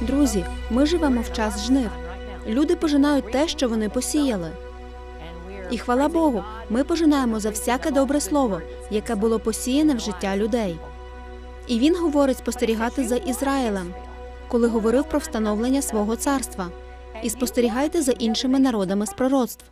Друзі, ми живемо в час жнив. Люди пожинають те, що вони посіяли. І хвала Богу, ми пожинаємо за всяке добре слово, яке було посіяне в життя людей. І він говорить спостерігати за Ізраїлем, коли говорив про встановлення свого царства. І спостерігайте за іншими народами з пророцтв.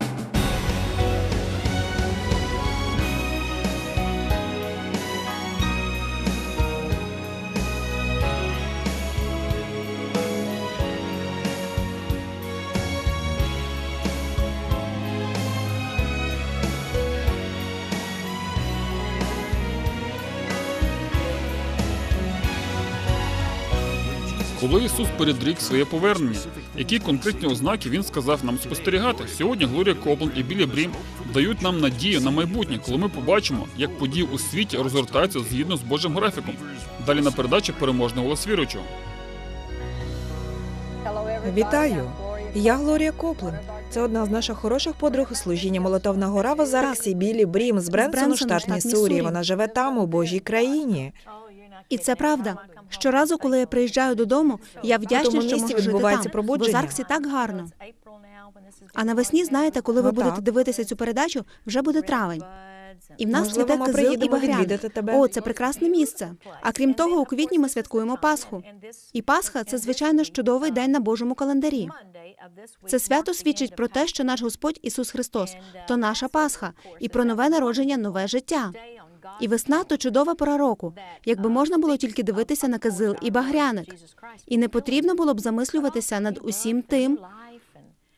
Ісус передрік своє повернення, які конкретні ознаки він сказав нам спостерігати? Сьогодні Глорія Коплен і Білі Брім дають нам надію на майбутнє, коли ми побачимо, як події у світі розгортаються згідно з Божим графіком. Далі на передачі переможний голос віруючого. Вітаю! Я Глорія Коплен. Це одна з наших хороших подруг у служінні Молотовна гора в Озарксі Білі Брім з Бренсону, штат. Міссурі. Вона живе там, у Божій країні. І це правда. Щоразу, коли я приїжджаю додому, я вдячна, що можу жити там. Пробудження. Озарксі так гарно. А навесні, знаєте, коли ви Ну, так. будете дивитися цю передачу, вже буде травень. І в нас Можливо, цвіте ми кизил і приїдемо багряник. відвідати тебе. О, це прекрасне місце. А крім того, у квітні ми святкуємо Пасху. І Пасха це звичайно ж чудовий день на Божому календарі. Це свято свідчить про те, що наш Господь Ісус Христос то наша Пасха, і про нове народження, нове життя. І весна то чудова пора року, якби можна було тільки дивитися на кизил і багряник. І не потрібно було б замислюватися над усім тим,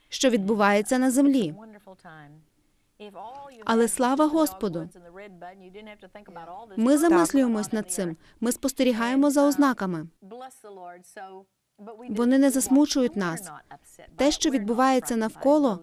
що відбувається на землі. Але слава Господу. Ми замислюємось над цим. Ми спостерігаємо за ознаками. Вони не засмучують нас. Те, що відбувається навколо,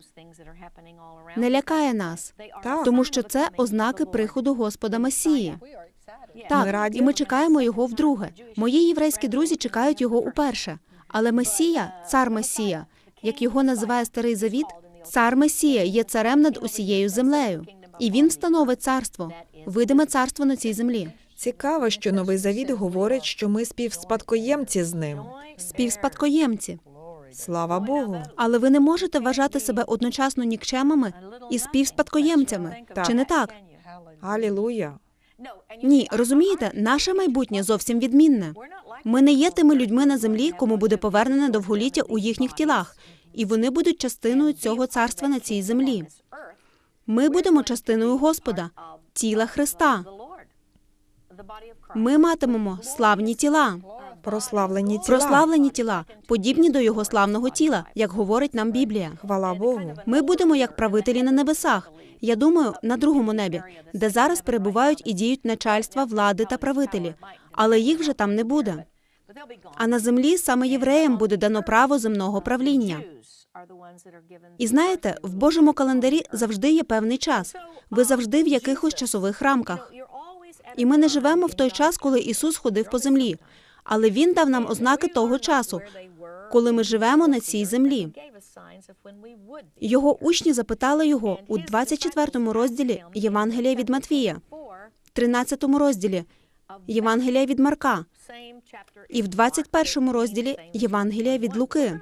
Не лякає нас, Так. тому що це ознаки приходу Господа Месії. Ми Так, раді. і ми чекаємо його вдруге. Мої єврейські друзі чекають його уперше. Але Месія, цар Месія, як його називає Старий Завіт, цар Месія є царем над усією землею. І він встановить царство, видиме царство на цій землі. Цікаво, що новий завіт говорить, що ми співспадкоємці з ним. Співспадкоємці. Слава Богу. Але ви не можете вважати себе одночасно нікчемами і співспадкоємцями. Так. Чи не так? Алілуя. Ні, розумієте, наше майбутнє зовсім відмінне. Ми не є тими людьми на землі, кому буде повернене довголіття у їхніх тілах, і вони будуть частиною цього царства на цій землі. Ми будемо частиною Господа, тіла Христа. Ми матимемо славні тіла, Прославлені тіла. прославлені тіла, подібні до його славного тіла, як говорить нам Біблія. Хвала Богу. Ми будемо як правителі на небесах. Я думаю, на другому небі, де зараз перебувають і діють начальства, влади та правителі, але їх вже там не буде. А на землі саме євреям буде дано право земного правління. І знаєте, в Божому календарі завжди є певний час. Ви завжди в якихось часових рамках. І ми не живемо в той час, коли Ісус ходив по землі, але Він дав нам ознаки того часу, коли ми живемо на цій землі. Його учні запитали його у 24 розділі Євангелія від Матвія, 13 розділі Євангелія від Марка і в 21 розділі Євангелія від Луки.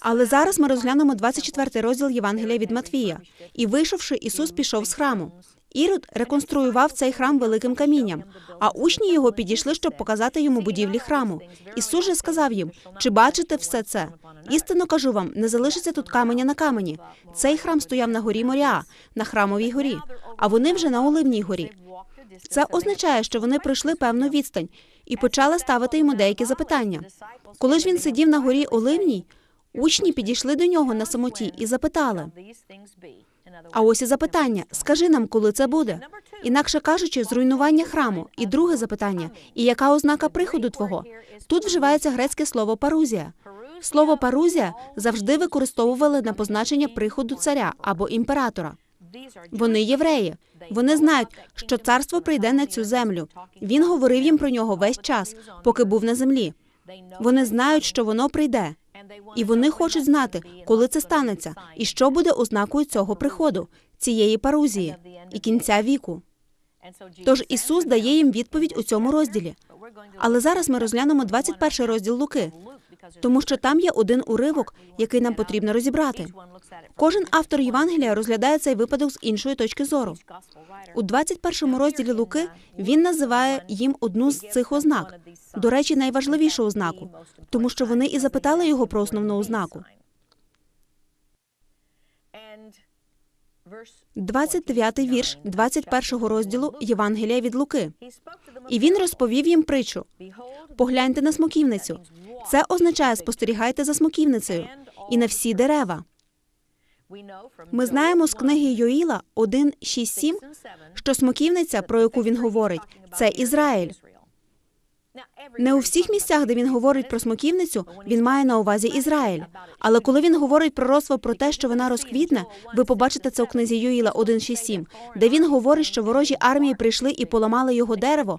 Але зараз ми розглянемо 24 розділ Євангелія від Матвія. І вийшовши, Ісус пішов з храму. Ірод реконструював цей храм великим камінням, а учні його підійшли, щоб показати йому будівлі храму. Ісус же сказав їм: чи бачите все це? Істинно кажу вам, не залишиться тут каменя на камені. Цей храм стояв на горі Моріа, на храмовій горі, а вони вже на Оливній горі. Це означає, що вони пройшли певну відстань і почали ставити йому деякі запитання. Коли ж він сидів на горі Оливній, учні підійшли до нього на самоті і запитали. А ось і запитання: скажи нам, коли це буде? Інакше кажучи, зруйнування храму. І друге запитання: і яка ознака приходу твого? Тут вживається грецьке слово парузія. Слово парузія завжди використовували на позначення приходу царя або імператора. Вони євреї. Вони знають, що царство прийде на цю землю. Він говорив їм про нього весь час, поки був на землі. Вони знають, що воно прийде, і вони хочуть знати, коли це станеться, і що буде ознакою цього приходу, цієї парузії і кінця віку. Тож Ісус дає їм відповідь у цьому розділі. Але зараз ми розглянемо 21 розділ Луки, тому що там є один уривок, який нам потрібно розібрати. Кожен автор Євангелія розглядає цей випадок з іншої точки зору. У 21 розділі Луки він називає їм одну з цих ознак. До речі, найважливішу ознаку, тому що вони і запитали його про основну ознаку. 29-й вірш 21 розділу Євангелія від Луки. І він розповів їм притчу. Погляньте на смоківницю. Це означає спостерігайте за смоківницею і на всі дерева. Ми знаємо з книги Йоїла 1.6.7, що смоківниця, про яку він говорить, це Ізраїль. Не у всіх місцях, де він говорить про смоківницю, він має на увазі Ізраїль. Але коли він говорить пророцтво про те, що вона розквітне, ви побачите це у книзі Юїла 1.6.7, де він говорить, що ворожі армії прийшли і поламали його дерево.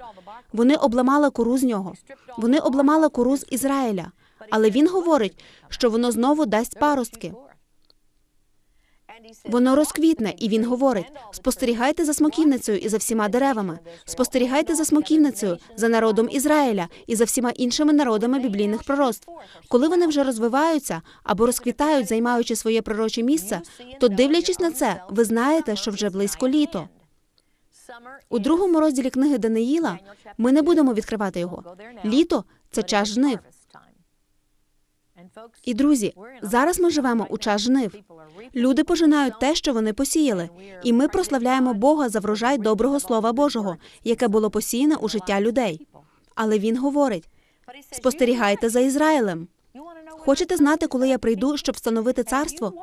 Вони обламали кору з нього. Вони обламали кору з Ізраїля. Але він говорить, що воно знову дасть паростки. Воно розквітне, і він говорить: спостерігайте за смоківницею і за всіма деревами, спостерігайте за смоківницею, за народом Ізраїля і за всіма іншими народами біблійних пророцтв. Коли вони вже розвиваються або розквітають, займаючи своє пророче місце, то дивлячись на це, ви знаєте, що вже близько літо. У другому розділі книги Даниїла ми не будемо відкривати його. Літо це час жнив. І друзі, зараз ми живемо у час жнив. Люди пожинають те, що вони посіяли, і ми прославляємо Бога за врожай доброго слова Божого, яке було посіяне у життя людей. Але він говорить: спостерігайте за Ізраїлем. Хочете знати, коли я прийду, щоб встановити царство?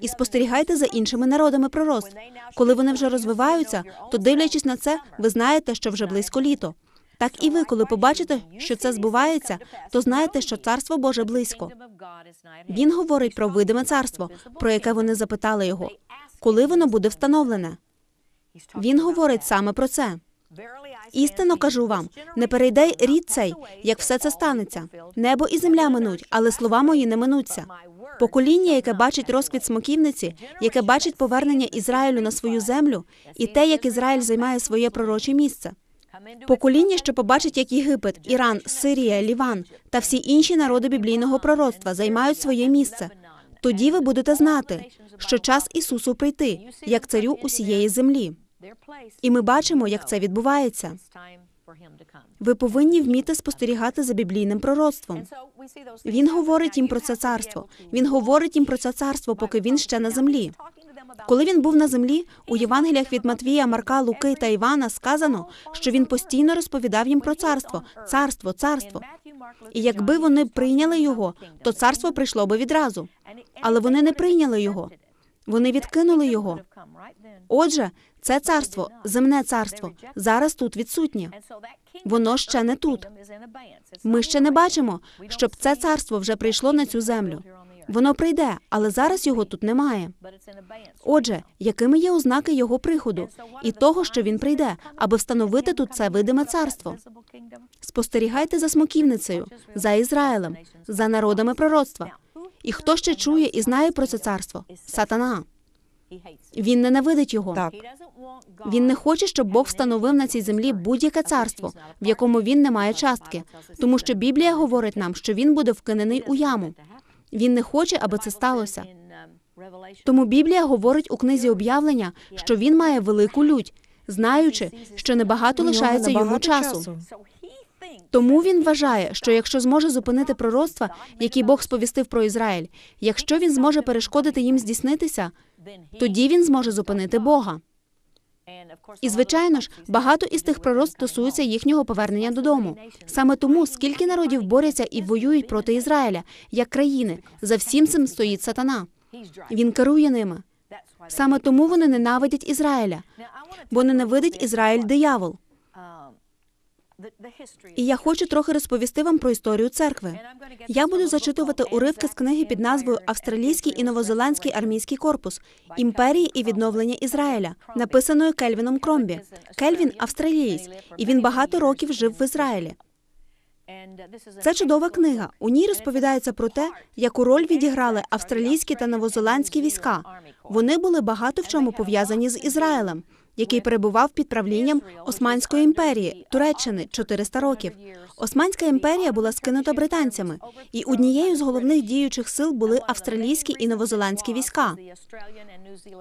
І спостерігайте за іншими народами пророцтв. Коли вони вже розвиваються, то дивлячись на це, ви знаєте, що вже близько літо. Так і ви, коли побачите, що це збувається, то знаєте, що царство Боже близько. Він говорить про видиме царство, про яке вони запитали його, коли воно буде встановлене. Він говорить саме про це. Істинно кажу вам, не перейде рід цей, як все це станеться. Небо і земля минуть, але слова мої не минуться. Покоління, яке бачить розквіт смоківниці, яке бачить повернення Ізраїлю на свою землю, і те, як Ізраїль займає своє пророче місце. Покоління, що побачить, як Єгипет, Іран, Сирія, Ліван та всі інші народи біблійного пророцтва займають своє місце. Тоді ви будете знати, що час Ісусу прийти, як царю усієї землі. І ми бачимо, як це відбувається. Ви повинні вміти спостерігати за біблійним пророцтвом. Він говорить їм про це царство. Він говорить їм про це царство, поки він ще на землі. Коли він був на землі, у Євангеліях від Матвія, Марка, Луки та Івана сказано, що він постійно розповідав їм про царство, царство, царство. І якби вони прийняли його, то царство прийшло би відразу. Але вони не прийняли його. Вони відкинули його. Отже, це царство, земне царство, зараз тут відсутнє. Воно ще не тут. Ми ще не бачимо, щоб це царство вже прийшло на цю землю. Воно прийде, але зараз його тут немає. Отже, якими є ознаки його приходу і того, що він прийде, аби встановити тут це видиме царство? Спостерігайте за смоківницею, за Ізраїлем, за народами пророцтва. І хто ще чує і знає про це царство? Сатана. Він ненавидить його. Так. Він не хоче, щоб Бог встановив на цій землі будь-яке царство, в якому він не має частки, тому що Біблія говорить нам, що він буде вкинений у яму. Він не хоче, аби це сталося. Тому Біблія говорить у книзі об'явлення, що він має велику лють, знаючи, що небагато лишається йому часу. Тому він вважає, що якщо зможе зупинити пророцтва, які Бог сповістив про Ізраїль, якщо він зможе перешкодити їм здійснитися, тоді він зможе зупинити Бога. І звичайно ж, багато із тих пророцтв стосуються їхнього повернення додому. Саме тому, скільки народів борються і воюють проти Ізраїля як країни, за всім цим стоїть сатана. Він керує ними. Саме тому вони ненавидять Ізраїля, бо ненавидить Ізраїль диявол. І я хочу трохи розповісти вам про історію церкви. Я буду зачитувати уривки з книги під назвою Австралійський і Новозеландський армійський корпус імперії і відновлення Ізраїля, написаною Кельвіном Кромбі. Кельвін австралієць, і він багато років жив в Ізраїлі. Це чудова книга. У ній розповідається про те, яку роль відіграли австралійські та новозеландські війська. Вони були багато в чому пов'язані з Ізраїлем. Який перебував під правлінням Османської імперії Туреччини 400 років. Османська імперія була скинута британцями, і однією з головних діючих сил були австралійські і новозеландські війська.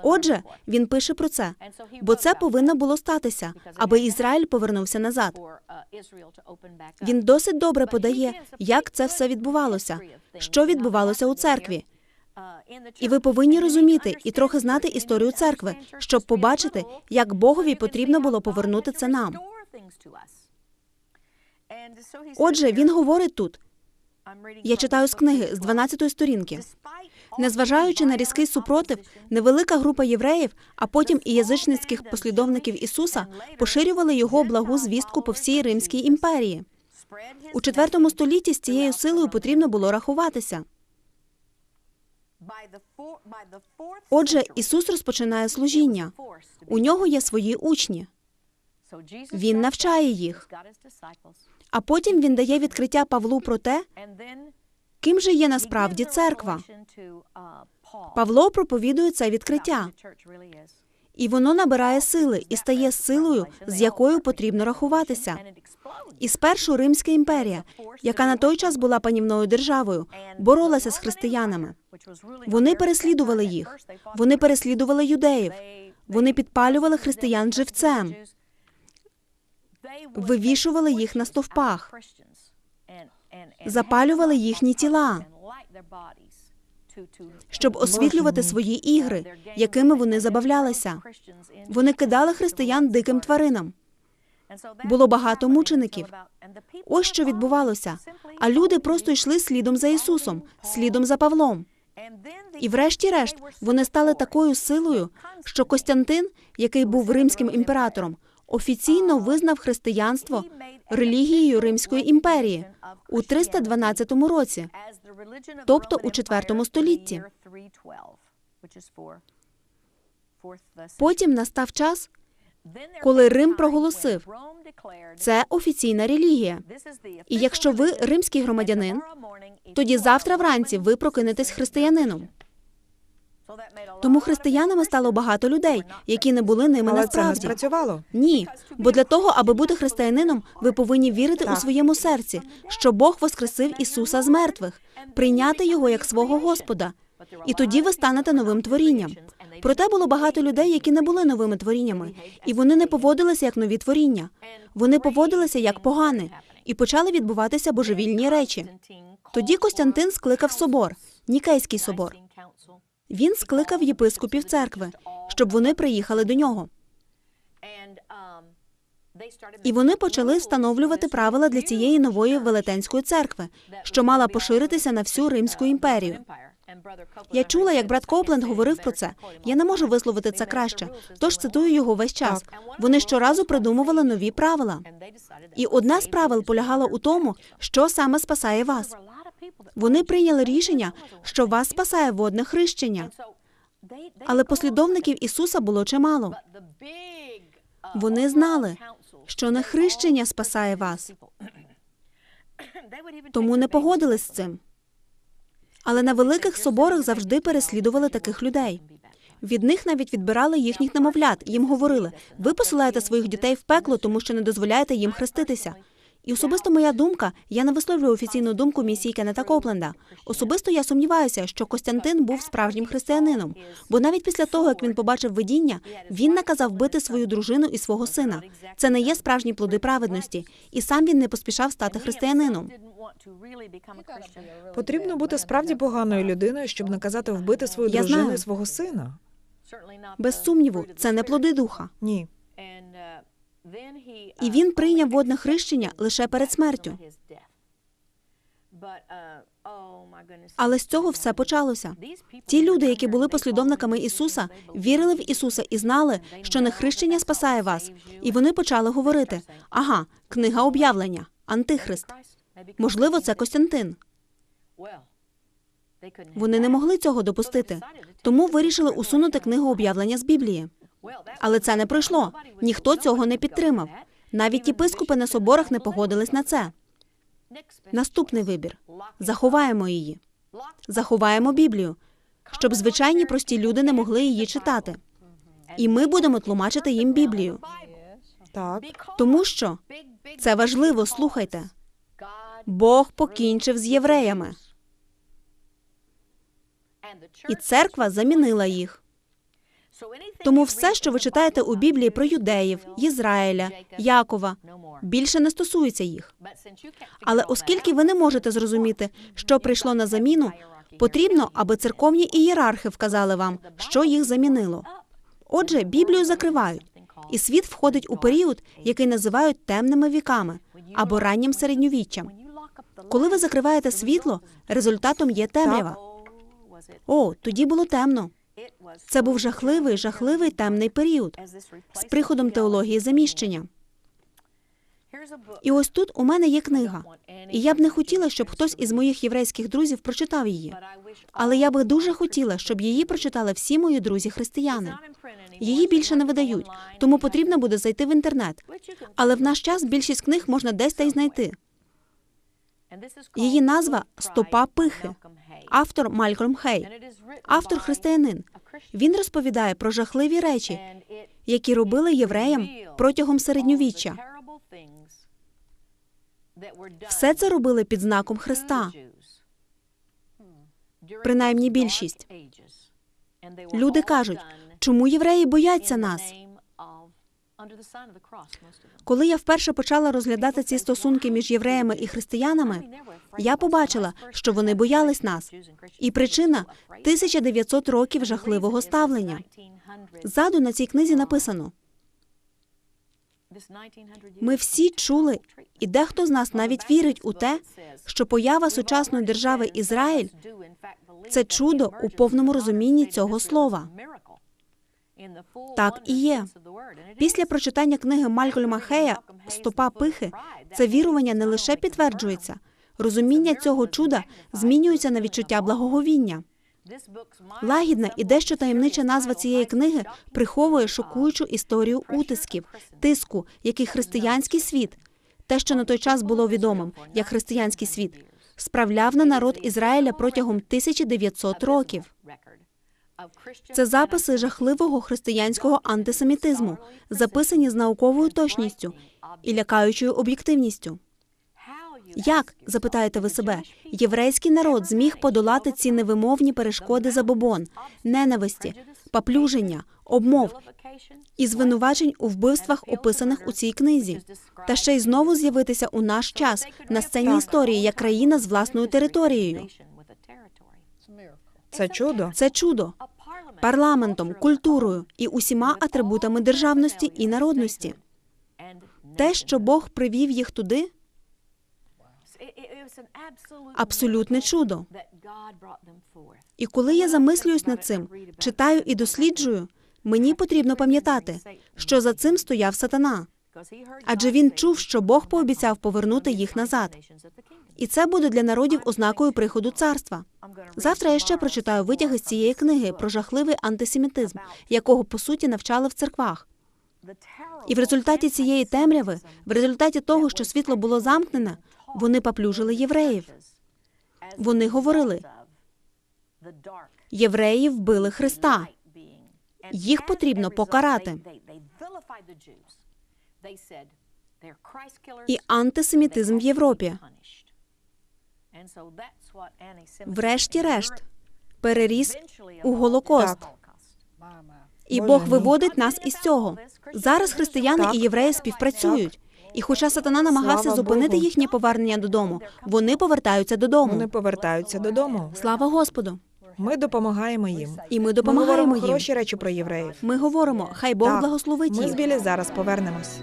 Отже, він пише про це, бо це повинно було статися, аби Ізраїль повернувся назад. Він досить добре подає, як це все відбувалося, що відбувалося у церкві. І ви повинні розуміти і трохи знати історію церкви, щоб побачити, як Богові потрібно було повернути це нам. Отже, він говорить тут. Я читаю з книги з 12 сторінки. Незважаючи на різкий супротив, невелика група євреїв, а потім і язичницьких послідовників Ісуса поширювали його благу звістку по всій Римській імперії. У IV столітті з цією силою потрібно було рахуватися. Отже, Ісус розпочинає служіння. У нього є свої учні, Він навчає їх. а потім він дає відкриття Павлу про те, ким же є насправді церква. Павло проповідує це відкриття, і воно набирає сили і стає силою, з якою потрібно рахуватися. І спершу Римська імперія, яка на той час була панівною державою, боролася з християнами. Вони переслідували їх. Вони переслідували юдеїв. Вони підпалювали християн живцем, вивішували їх на стовпах, запалювали їхні тіла, щоб освітлювати свої ігри, якими вони забавлялися. Вони кидали християн диким тваринам. Було багато мучеників. Ось що відбувалося. А люди просто йшли слідом за Ісусом, слідом за Павлом. І врешті-решт вони стали такою силою, що Костянтин, який був римським імператором, офіційно визнав християнство релігією Римської імперії у 312 році. тобто у IV столітті. Потім настав час, коли Рим проголосив, це офіційна релігія. І якщо ви римський громадянин, Тоді завтра вранці ви прокинетесь християнином. Тому християнами стало багато людей, які не були ними Але це не спрацювало. Ні, бо для того, аби бути християнином, ви повинні вірити у своєму серці, що Бог воскресив Ісуса з мертвих, прийняти його як свого Господа. І тоді ви станете новим творінням. Проте було багато людей, які не були новими творіннями, і вони не поводилися як нові творіння. Вони поводилися як погани, і почали відбуватися божевільні речі. Тоді Костянтин скликав собор, Нікейський собор. Він скликав єпископів церкви, щоб вони приїхали до нього. І вони почали встановлювати правила для цієї нової велетенської церкви, що мала поширитися на всю Римську імперію. Я чула, як брат Копленд говорив про це. Я не можу висловити це краще, тож цитую його весь час. Вони щоразу придумували нові правила. І одне з правил полягало у тому, що саме спасає вас. Вони прийняли рішення, що вас спасає водне хрещення, але послідовників Ісуса було чимало. Вони знали, що не хрещення спасає вас, тому не погодились з цим. Але на великих соборах завжди переслідували таких людей. Від них навіть відбирали їхніх немовлят. Їм говорили: ви посилаєте своїх дітей в пекло, тому що не дозволяєте їм хреститися. І особисто моя думка, я не висловлюю офіційну думку місії Кеннета Копленда. Особисто я сумніваюся, що Костянтин був справжнім християнином, бо навіть після того, як він побачив видіння, він наказав бити свою дружину і свого сина. Це не є справжні плоди праведності, і сам він не поспішав стати християнином. Потрібно бути справді поганою людиною, щоб наказати вбити свою Я дружину знаю. і свого сина. Без сумніву, це не плоди духа. Ні. І він прийняв водне хрещення лише перед смертю. Але з цього все почалося. Ті люди, які були послідовниками Ісуса, вірили в Ісуса і знали, що не хрещення спасає вас. І вони почали говорити: ага, книга об'явлення, антихрист. Можливо, це Костянтин. Вони не могли цього допустити, тому вирішили усунути книгу об'явлення з Біблії. Але це не пройшло. Ніхто цього не підтримав. Навіть єпископи на соборах не погодились на це. Наступний вибір: заховаємо її, заховаємо Біблію, щоб звичайні прості люди не могли її читати. І ми будемо тлумачити їм Біблію. Так, Тому що це важливо, слухайте. Бог покінчив з євреями, і церква замінила їх. Тому все, що ви читаєте у Біблії про юдеїв, Ізраїля, Якова, більше не стосується їх. Але оскільки ви не можете зрозуміти, що прийшло на заміну, потрібно, аби церковні ієрархи вказали вам, що їх замінило. Отже, Біблію закривають, і світ входить у період, який називають темними віками або раннім середньовіччям. Коли ви закриваєте світло, результатом є темрява. О, тоді було темно. Це був жахливий, жахливий темний період з приходом теології заміщення. І ось тут у мене є книга, і я б не хотіла, щоб хтось із моїх єврейських друзів прочитав її. Але я би дуже хотіла, щоб її прочитали всі мої друзі-християни. Її більше не видають, тому потрібно буде зайти в інтернет. Але в наш час більшість книг можна десь та й знайти. Її назва Стопа пихи. Автор Малькольм Хей, автор християнин. Він розповідає про жахливі речі, які робили євреям протягом середньовіччя. Все це робили під знаком Христа. Принаймні більшість. Люди кажуть, чому євреї бояться нас? Коли я вперше почала розглядати ці стосунки між євреями і християнами, я побачила, що вони боялись нас. І причина 1900 років жахливого ставлення. Ззаду на цій книзі написано: ми всі чули, і дехто з нас навіть вірить у те, що поява сучасної держави Ізраїль це чудо у повному розумінні цього слова. Так і є. Після прочитання книги Малькольма Хея Стопа пихи це вірування не лише підтверджується, розуміння цього чуда змінюється на відчуття благоговіння. Лагідна і дещо таємнича назва цієї книги приховує шокуючу історію утисків, тиску, який християнський світ, те, що на той час було відомим як християнський світ, справляв на народ Ізраїля протягом 1900 років. Це записи жахливого християнського антисемітизму, записані з науковою точністю і лякаючою об'єктивністю. Як, запитаєте ви себе, єврейський народ зміг подолати ці невимовні перешкоди забобон, ненависті, поплюження, обмов і звинувачень у вбивствах, описаних у цій книзі, та ще й знову з'явитися у наш час на сцені історії як країна з власною територією? Це чудо. Це чудо парламентом, культурою і усіма атрибутами державності і народності. Те, що Бог привів їх туди, абсолютне чудо. І коли я замислююсь над цим, читаю і досліджую, мені потрібно пам'ятати, що за цим стояв сатана. Адже він чув, що Бог пообіцяв повернути їх назад. І це буде для народів ознакою приходу царства. Завтра я ще прочитаю витяги з цієї книги про жахливий антисемітизм, якого по суті навчали в церквах. І в результаті цієї темряви, в результаті того, що світло було замкнене, вони поплюжили євреїв. Вони говорили, євреї вбили Христа. Їх потрібно покарати. І антисемітизм в Європі. Врешті-решт, переріс у Голокост. І Бог виводить нас із цього. Зараз християни і євреї співпрацюють. І хоча сатана намагався Слава зупинити Богу. їхнє повернення додому, вони повертаються додому. Вони повертаються додому. Слава Господу! Ми допомагаємо їм. І ми допомагаємо ми їм. хороші речі про євреїв. Ми говоримо, хай Бог Так. благословить Ми з. Білі зараз повернемось.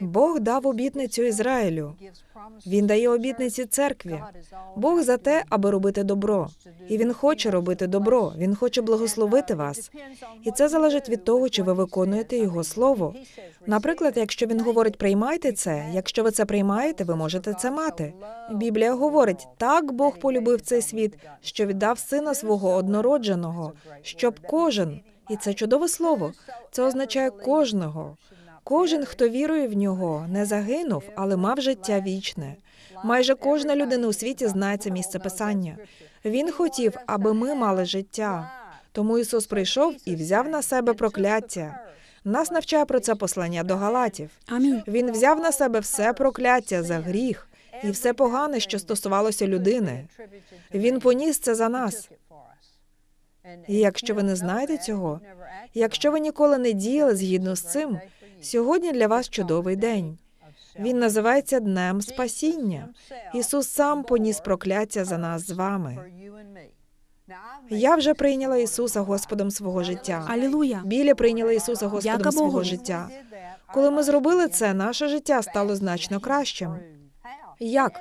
Бог дав обітницю Ізраїлю. Він дає обітниці церкві. Бог за те, аби робити добро. І він хоче робити добро. Він хоче благословити вас. І це залежить від того, чи ви виконуєте його слово. Наприклад, якщо він говорить приймайте це, якщо ви це приймаєте, ви можете це мати. Біблія говорить: так Бог полюбив цей світ, що віддав сина свого однородженого, щоб кожен, і це чудове слово. Це означає кожного. Кожен, хто вірує в нього, не загинув, але мав життя вічне. Майже кожна людина у світі знає це місце писання. Він хотів, аби ми мали життя. Тому Ісус прийшов і взяв на себе прокляття. Нас навчає про це послання до Галатів. Амінь. Він взяв на себе все прокляття за гріх і все погане, що стосувалося людини. Він поніс це за нас. І якщо ви не знаєте цього, якщо ви ніколи не діяли згідно з цим, сьогодні для вас чудовий день. Він називається Днем Спасіння. Ісус сам поніс прокляття за нас з вами. Я вже прийняла Ісуса Господом свого життя. Алілуя. Білі прийняли Ісуса Господом Дяка свого Богу. життя. Коли ми зробили це, наше життя стало значно кращим. Як?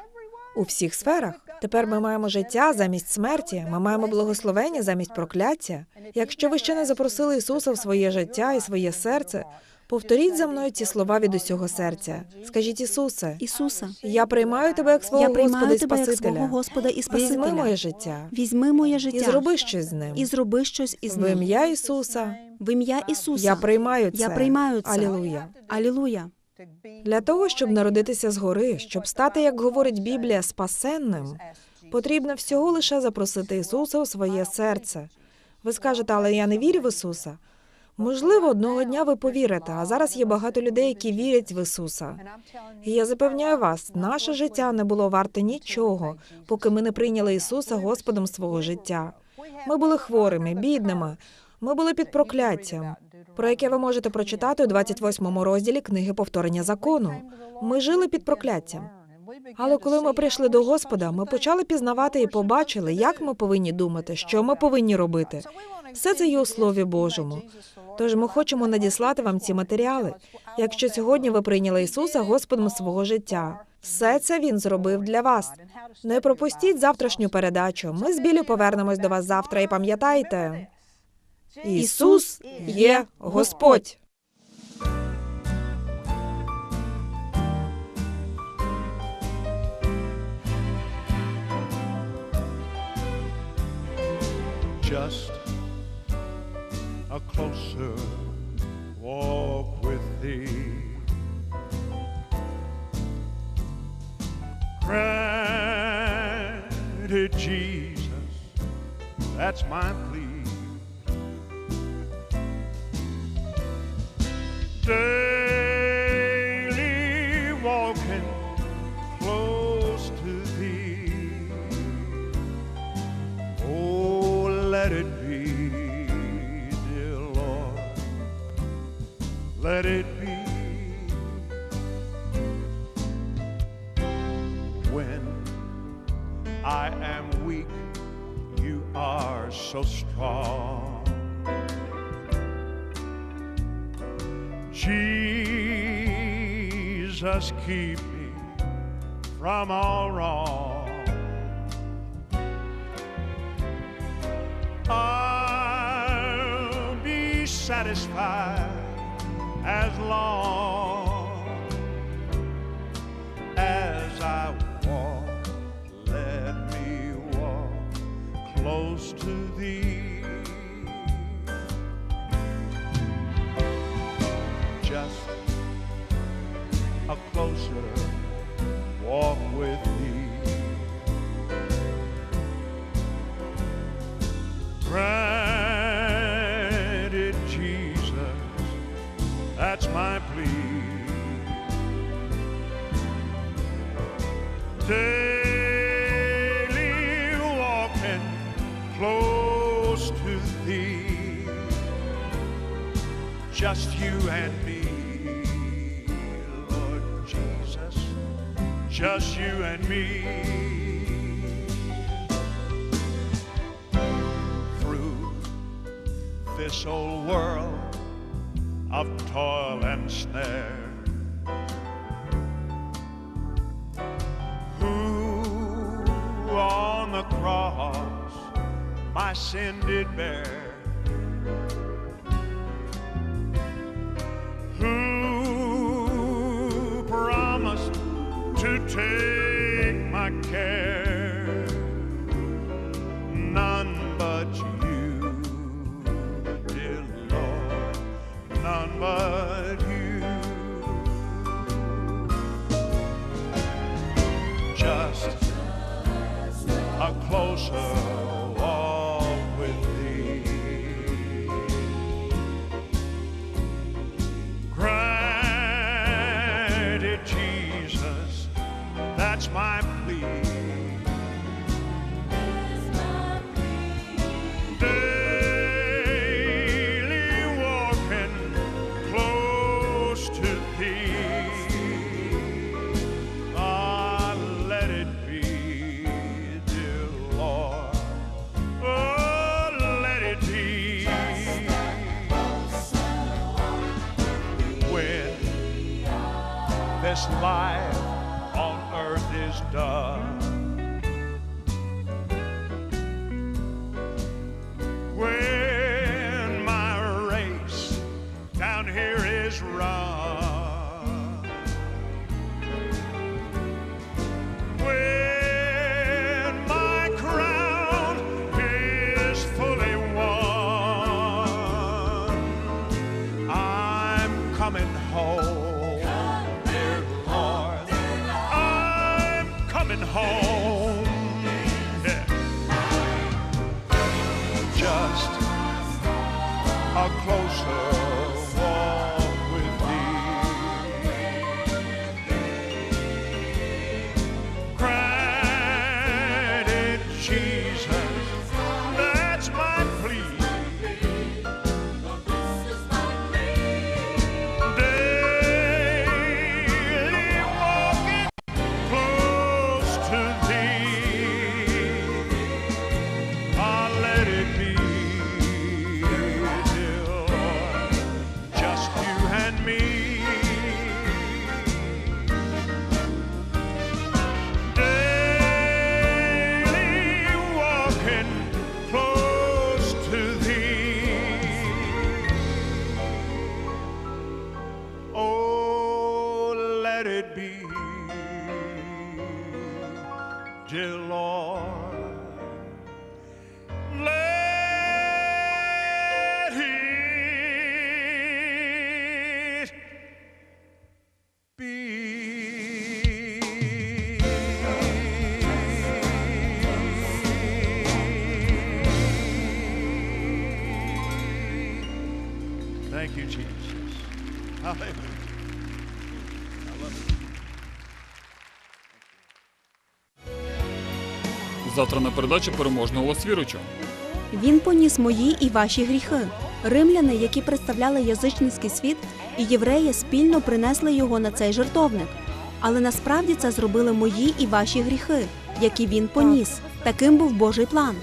У всіх сферах. Тепер ми маємо життя замість смерті. Ми маємо благословення замість прокляття. Якщо ви ще не запросили Ісуса в своє життя і своє серце, повторіть за мною ці слова від усього серця. Скажіть Ісусе, Ісуса, я приймаю тебе як свого я Господа приймаю і тебе як свого Господа і Візьми моє життя Візьми моє життя і зроби щось з ним. і зроби щось із В ним. ім'я Ісуса В ім'я Ісуса. я приймаю це. Я приймаю це. Алілуя. Алілуя. Для того, щоб народитися згори, щоб стати, як говорить Біблія, спасенним, потрібно всього лише запросити Ісуса у своє серце. Ви скажете, але я не вірю в Ісуса. Можливо, одного дня ви повірите, а зараз є багато людей, які вірять в Ісуса. І я запевняю вас, наше життя не було варте нічого, поки ми не прийняли Ісуса Господом свого життя. Ми були хворими, бідними. Ми були під прокляттям, про яке ви можете прочитати у 28 розділі книги повторення закону. Ми жили під прокляттям. Але коли ми прийшли до Господа, ми почали пізнавати і побачили, як ми повинні думати, що ми повинні робити. Все це є у Слові Божому. Тож ми хочемо надіслати вам ці матеріали. Якщо сьогодні ви прийняли Ісуса Господом свого життя, все це Він зробив для вас. Не пропустіть завтрашню передачу. Ми з Білі повернемось до вас завтра і пам'ятайте, Ісус є Господь. just a closer walk with thee. Granted, Jesus, that's my plea. Daily I am weak, you are so strong. Jesus, keep me from all wrong. I'll be satisfied as long a closer walk with thee. Granted, Jesus, that's my plea. Daily walking close to thee, just you and just you and me. Through this old world of toil and snare, who on the cross my sin did bear. star. Thank you, Jesus. Hallelujah. I love it. Завтра на передачі переможного голос. Він поніс мої і ваші гріхи. Римляни, які представляли язичницький світ, і євреї спільно принесли його на цей жертовник. Але насправді це зробили мої і ваші гріхи, які він поніс. Таким був Божий план.